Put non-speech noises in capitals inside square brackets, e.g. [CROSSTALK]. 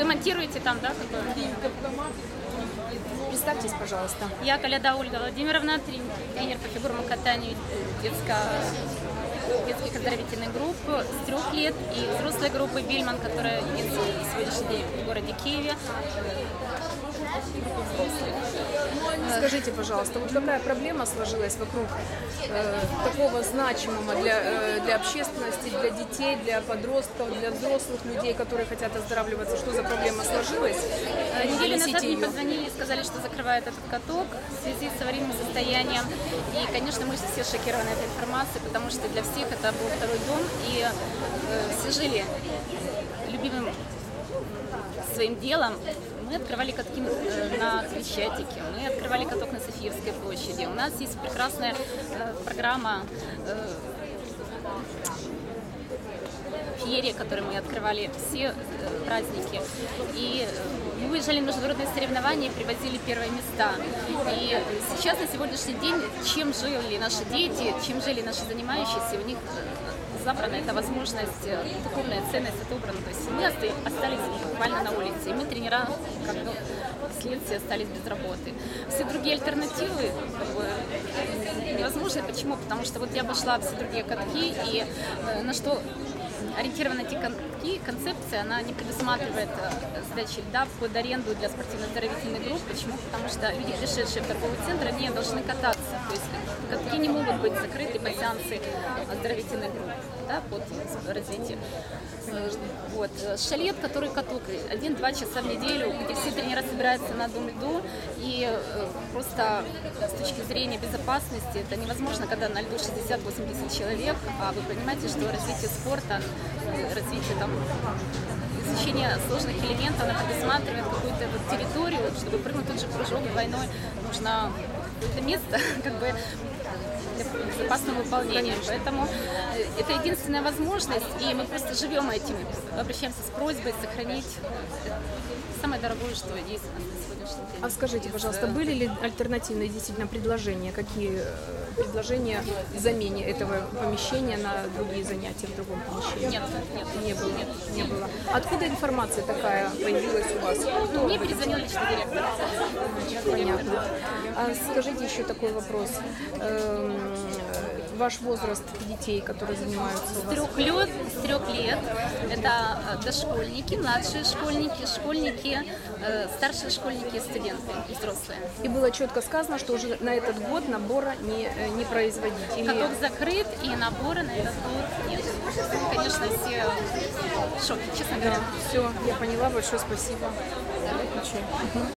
вы монтируете там, да? какое? Представьтесь, пожалуйста. Я Коляда Ольга Владимировна, трен- тренер по фигурному катанию детско- детских оздоровительных групп с трех лет и взрослой группы Бильман, которая есть на сегодняшний день в городе Киеве. Скажите, пожалуйста, вот какая проблема сложилась вокруг э, такого значимого для, э, для общественности, для детей, для подростков, для взрослых людей, которые хотят оздоравливаться? Что за проблема сложилась? Э, Неделю Донесите назад мне позвонили и сказали, что закрывают этот каток в связи с аварийным состоянием. И, конечно, мы все шокированы этой информацией, потому что для всех это был второй дом. И э, все жили любимым своим делом. Мы открывали катки э, на Крещатике, мы открывали каток на Софиевской площади. У нас есть прекрасная э, программа феерия, которую мы открывали все э, праздники. И э, мы выезжали на международные соревнования и привозили первые места. И сейчас, на сегодняшний день, чем жили наши дети, чем жили наши занимающиеся, у них забрана эта возможность, э, духовная ценность отобрана. То есть мы оста- остались буквально на улице, и мы, тренера, как бы, следствие, остались без работы. Все другие альтернативы как бы, невозможны. Почему? Потому что вот я обошла все другие катки, и на что ориентированы эти катки, концепция, она не предусматривает э, сдачи льда под аренду для спортивно-оздоровительных групп. Почему? Потому что люди, пришедшие в торговый центр, они должны кататься. То есть катки не могут быть закрыты по сеансы оздоровительных групп да, под развитие. Э, Вот. Шалет, который каток, один-два часа в неделю, где все тренера собираются на одном льду, и э, просто с точки зрения безопасности это невозможно, когда на льду 60-80 человек, а вы понимаете, что развитие спорта, э, развитие там изучение сложных элементов, она предусматривает какую-то вот территорию, чтобы прыгнуть тот же прыжок двойной, нужно какое-то место, [LAUGHS] как бы для безопасного выполнения. Поэтому э, это единственная возможность, и мы просто живем этим, обращаемся с просьбой сохранить самое дорогое, что есть на сегодняшний день. А скажите, пожалуйста, э, были ли альтернативные действительно предложения? Какие э, предложения в замене этого помещения на другие занятия в другом помещении? Нет, нет, Не было, не было. Откуда информация такая появилась у вас? Кто Мне перезвонил лично директор. Понятно. А скажите еще такой вопрос. Ваш возраст детей, которые занимаются С трех лет, с трех лет это э, дошкольники, младшие школьники, школьники, э, старшие школьники, студенты и взрослые. И было четко сказано, что уже на этот год набора не, э, не производить. Или- Каток закрыт и набора на этот год нет. Конечно, все в шоке, честно Да, говоря. все, я поняла. Большое спасибо. Выключи. Мгм.